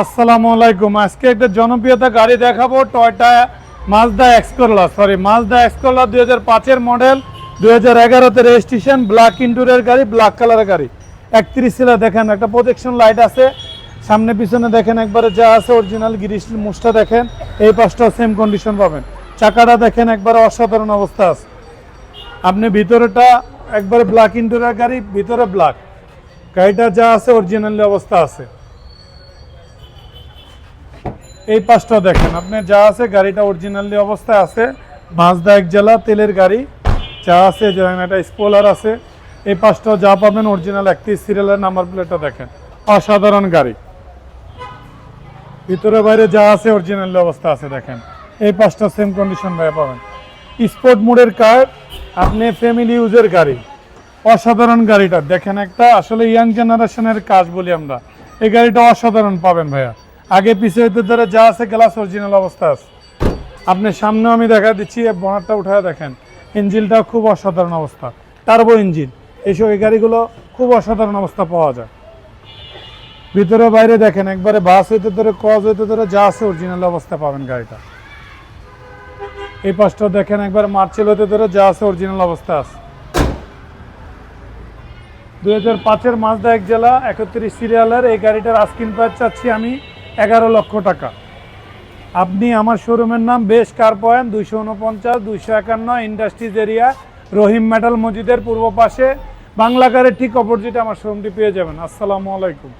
আসসালামু আলাইকুম। আজকে একটা জনপ্রিয়তা গাড়ি দেখাবো Toyota Mazda Axela sorry Mazda Axela দুই হাজার পাঁচের মডেল দুই হাজার এগারোতে রেজিস্ট্রেশন ব্ল্যাক ইন্টুরের গাড়ি ব্ল্যাক কালারের গাড়ি। একত্রিশ সিলা দেখেন, একটা প্রোটেকশন লাইট আছে। সামনে পিছনে দেখেন, একবারে যা আছে অরিজিনাল গিরিশ মুসটা দেখেন, এই পাশটাও সেম কন্ডিশন পাবেন। চাকাটা দেখেন, একবারে অসাধারণ অবস্থা আছে। আপনি ভিতরেটা একবারে ব্ল্যাক ইন্টুরিয়ার গাড়ি, ভিতরে ব্ল্যাক গাড়িটা যা আছে অরিজিনালি অবস্থা আছে। এই পাশটা দেখেন, আপনি যা আছে গাড়িটা অরিজিনালি অবস্থায় আছে মাজদা এক জেলা, তেলের গাড়ি, যা আছে যেমন একটা স্পোলার আছে, এই পাশটাও যা পাবেন অরিজিনাল একত্রিশ সিরিয়ালের নাম্বার প্লেটটা দেখেন, অসাধারণ গাড়ি। ভিতরে বাইরে যা আছে অরিজিনালি অবস্থা আছে দেখেন, এই পাশটা সেম কন্ডিশন ভাই পাবেন। স্পোর্ট মোডের কার আপনি ফ্যামিলি ইউজের গাড়ি, অসাধারণ গাড়িটা। দেখেন একটা আসলে ইয়াং জেনারেশনের কাজ বলি আমরা, এই গাড়িটা অসাধারণ পাবেন ভাইয়া। আগে পিছিয়ে হইতে ধরে যা আছে গ্লাস অরিজিনাল অবস্থা আছে। আপনি সামনেও আমি দেখা দিচ্ছি বনারটা উঠায় দেখেন। ইঞ্জিনটা খুব অসাধারণ অবস্থা। টার্বো ইঞ্জিন এইসব এই গাড়িগুলো খুব অসাধারণ অবস্থা পাওয়া যায়। ভিতরে বাইরে দেখেন, একবারে বাস হইতে ধরে কজ হইতে ধরে যা আছে অরিজিনাল অবস্থা পাবেন গাড়িটা। এই পাশটা দেখেন, একবার মার্চেল হতে ধরে যা আছে অরিজিনাল অবস্থা আছে। দুই হাজার পাঁচের মাজদা এক জেলা, একত্রিশ সিরিয়ালের এই গাড়িটার আস্কিন প্রাইস চাচ্ছি আমি এগারো লক্ষ টাকা। আপনি আমার শোরুমের নাম বেশ কার পয়েন্ট দুইশো উনপঞ্চাশ, দুইশো একান্ন, ইন্ডাস্ট্রিজ এরিয়া, রহিম মেটাল মসজিদের পূর্ব পাশে। বাংলাকারের ঠিক অপোজিটে আমার শোরুমটি পেয়ে যাবেন। আসসালামু আলাইকুম।